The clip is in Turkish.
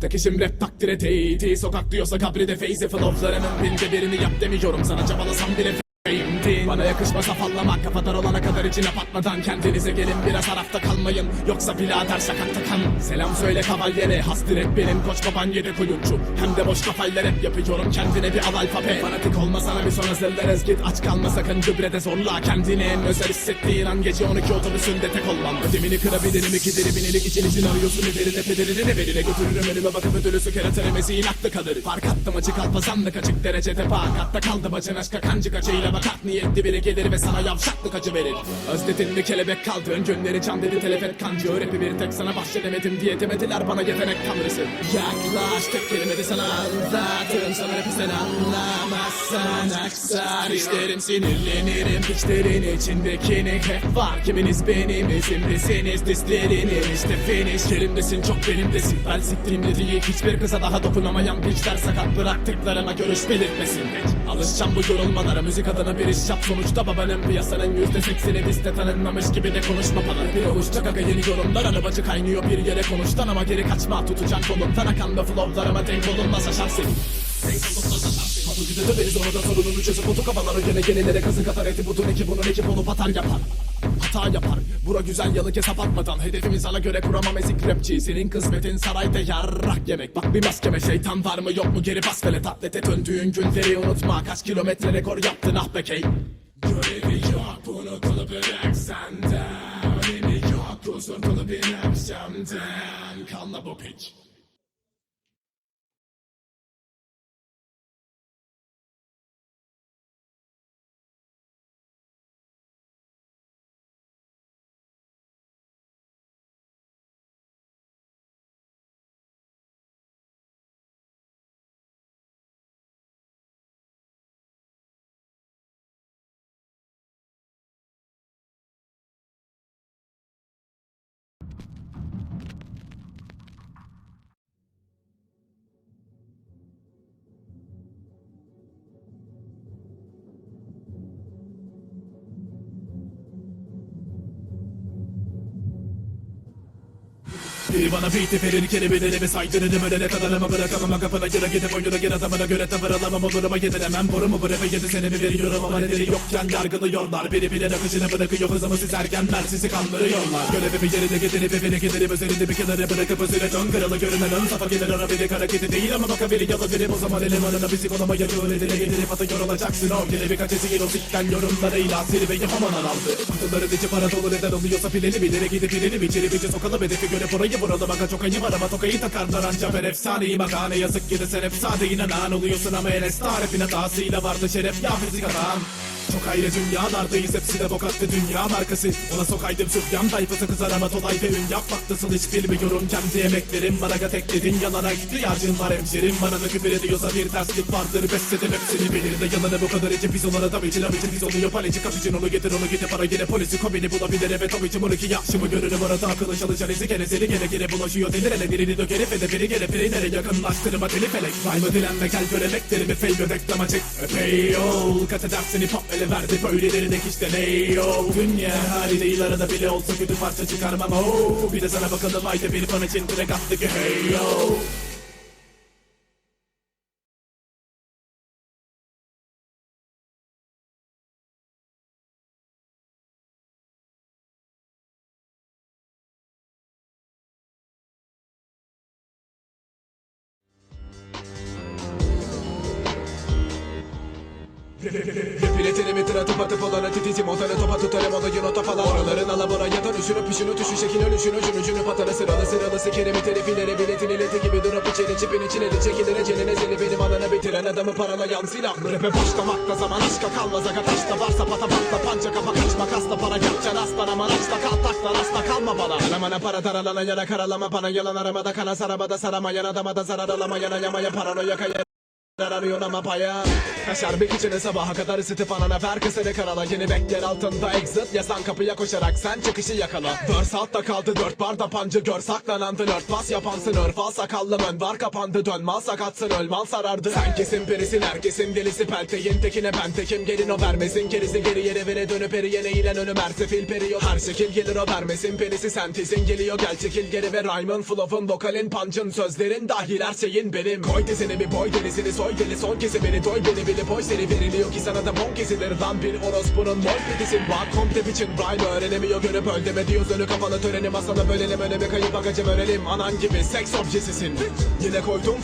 Tek işim rap takdire değdi Sokak diyorsa kabride feyzi Flowlarının binde birini yap demiyorum. Sana çabalasam bile f***imdin Bana yakışmasa fallama Kafadan olana kadar içine patmadan Kendinize gelin. Biraz harafta kalmayın. Yoksa birader şakakta kan. Selam söyle kavalyere. Hastir et benim koç baban yedi kuyumcu. Hem de boş kafayla rap yapıyorum. Kendine bir al alfabe. Fanatik olma sana bir son hazırlarız Git aç kalma sakın gübrede zorla Kendini. En özel hissettiğin an Gece 12 otobüsünde tek olmam. Ödemini kırabilirim iki deri binilik için için arıyorsun. Ederine pederine verine götürürüm. Önüme bakıp ödülüsü kere telemesi inaklı kalır Fark attım açık alpazanlık açık derecede. Bak Hatta kaldı bacın aşka kancık açıyla bakak Niyetli biri gelir ve sana yavşaklık acı verir. Özledin mi kelebek kaldı ön gönleri can dedi telefet kancı. Rapi bir tek sana bahşedemedim diye demediler bana yetenek tanrısı. Yaklaş tek kelime de sana anlatırım. Sana rapi sen anlamazsan aksar. İşlerim sinirlenirim hiçlerin içindekini hep var. Kiminiz benim izimdesiniz dislerinin işte finish. Yerimdesin çok benimdesin. Ben siktiğimde değil Hiçbir kıza daha dokunamayan piçler sakat. Bıraktıklarıma görüş belirtmesin. Alışacağım bu yorulmalara müzik adına bir iş yap Sonuçta babanın piyasanın yüzde sekseni liste tanınmamış gibi de konuşma bana Bir oluşacak aga yeni yorumlar arabacı kaynıyor bir yere konuştan Ama geri kaçma. Tutacak kolumdan akan da flowlarıma denk olunmaz aşar seni Denk olunmaz Kapıcıda döveriz orada sorununu çözüp otu kafaları gene genelere kazık atar. Eti butun iki bunun ekip olup atar yapar. Hata yapar. Bura güzel yalık hesap atmadan Hedefimi sana göre kuramam ezik rapçi. Senin kısmetin sarayda yarrak yemek. Bak bir maskeme şeytan var mı yok mu? Geri bas velet Atlete döndüğün günleri unutma. Kaç kilometre rekor yaptın ah be key. Görevi yok bırak senden Önemi yok huzur kulu bir akşamdan Kanla bu piç Biri bana beat verir kelimelerimi saydırırım ölene kadar ama bırakamam. Kafana göre gidip oyuna gir adamına göre tavır alamam. Oluruma yediremem borumu bırakı yedi senemi veriyorum ama nedeni yokken yargılıyorlar. Biri bile akışını bırakıyor. Hızımı siz ergenler sizi kandırıyorlar. Görevimi yerine getirip evine giderim üzerinde bir kenara bırakıp özüne dön. Kralı görünen ön safa gelir. Ara biri hareketi değil ama baka biri yalı o zaman elemanına bizi konuma yakıyor edile getirip atıyor olacaksın o gene birkaç eziyir o sikten yorumlarıyla zirveyi hamadan aldı. Kutuların içi para dolu neden oluyorsa pileni bilere gidip pileni içeri bici sokalım hedefi göre burayı vuralım aga çok ayı var ama tokayı takarlar anca ben efsaneyim. Aga ne yazık ki de sen hep sade inanan oluyorsun ama el estar hepin hatasıyla vardı şeref. Ya fizik adam. Çok ayrı dünyalardayız hepsi de bokattı dünya markası. Ona sokaydım süfyan tayfası kızar ama tolay ve ün yapmak nasıl hiç bilmiyorum. Kendi emeklerim bana ga tekledin yalana ihtiyacın var hemşerim. Bana da küfür ediyorsa bir terslik vardır besledim hepsini. Bilir de yalanı bu kadar içi biz onlara tabii için için biz oluyor paleci kapıcın onu getir onu gidip para gene polisi komini bulabilir. Evet tabii için 12 yaşımı görürüm orada akıllı çalışan izi gene seni gene gene bulaşıyor denir ele birini döker ve de biri gene birilere yakınlaştırma deli felek. Vay mı dilenme gel göremeklerimi fail reklama çek Epey ol kat edersin hip hop ele verdi böylelerine işte ne yo Dünya hali değil arada bile olsa kötü parça çıkarmam. Oh Bir de sana bakalım ayda bir fan için direkt attı ki hey yo Biletini tira tıpa tıp olana titizim otele topa tutarım olayın o topalar Oraların alaboraya dönüşünü pişini tüşüşekin ölüşünü ucunu ucunu patara sıralı sıralı sikerimi telifilere biletin ileti gibi durup içeri çipin de çekilir eceline zeli benim alana bitiren adamı paralayan silahlı Rap'e başlamakta zaman aşka kalmaz aga taşta. Varsa pata patla panca kafa kaç makasla para yapacaksın aslan ama raçta kal taşla rasta kalma bana. Aramana para taralana yana karalama bana yalan aramada kana sarabada saramayan adama da zarar alamayana yamaya paranoya kaya arıyorsun ama paya Kaşar içine sabaha kadar ısıtıp anana ver kısını karala. Yeni bekler altında exit yasan kapıya koşarak sen çıkışı yakala. Verse altta kaldı dört barda pancı. Gör saklanan flört Pas yapansın. Örfal sakallım ön var kapandı. Dön mal sakatsın ölmal sarardı. Sen kesin perisin herkesin delisi. Pelteyin tekine ben tekim. Gelin o vermesin gerisi. Geri yere vere dönüp eriyene eğilen önüm ersefil periyo Her şekil gelir o vermesin perisi sentezin geliyor gel çekil geri ve rhyme'ın flow'un vokalin punch'ın sözlerin dahil her şeyin benim. Koy dizini bir boy delisini soy deli son kesi beni doy beni bili boy seni veriliyor ki sana da bon kesilir lan bir orospunun mol pitisin bak komte biçin rhyme öğrenemiyor görüp öl deme diyoruz. Önü kapalı töreni masada bölelim önemi kayıp bagacım örelim anan gibi seks objesisin. Yine koydum